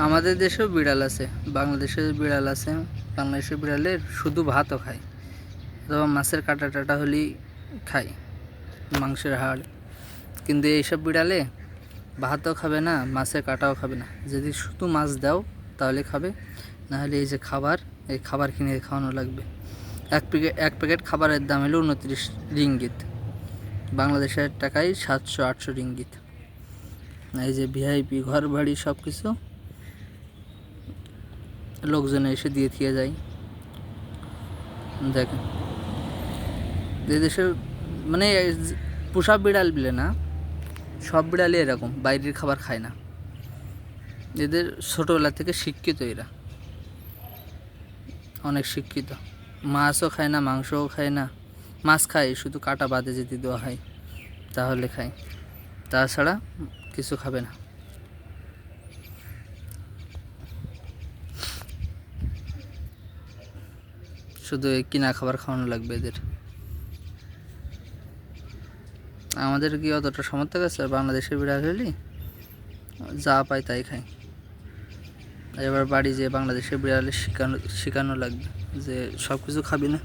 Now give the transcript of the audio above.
আমাদের দেশেও বিড়াল আছে বাংলাদেশের বিড়াল আছে, বাংলাদেশের বিড়ালের শুধু ভাতও খায়, অথবা মাছের কাটা টাটা হলেই খায়, মাংসের হাড়। কিন্তু এইসব বিড়ালে ভাতও খাবে না, মাছের কাটাও খাবে না। যদি শুধু মাছ দাও, তাহলে খাবে, নাহলে এই যে খাবার, এই খাবার কিনে খাওয়ানো লাগবে। এক প্যাকেট এক প্যাকেট খাবারের দাম হলো উনত্রিশ রিঙ্গিত। বাংলাদেশের টাকায় সাতশো আটশো রিঙ্গিত। এই যে ভিআইপি ঘর বাড়ি সব কিছু লোকজন এসে দিয়ে দিয়ে যায়। দেখেন। যে দেশের মানে পোষা বিড়াল বিলে না, সব বিড়ালই এরকম, বাইরের খাবার খায় না। এদের ছোটোবেলা থেকে শিক্ষিত এরা। অনেক শিক্ষিত। মাছও খায় না, মাংসও খায় না। মাছ খায়, শুধু কাটা বাদে যদি দেওয়া হয়, তাহলে খায়। তাছাড়া কিছু খাবে না। শুধু কিনা খাবার খাওয়ানো লাগবে এদের। আমাদের কি অতটা সমর্থক আছে? বাংলাদেশের বিড়াল যা পায় তাই খাই। এবার বাড়ি যে বাংলাদেশের বিড়ালে শিখানো শেখানো লাগবে, যে সব কিছু খাবি না।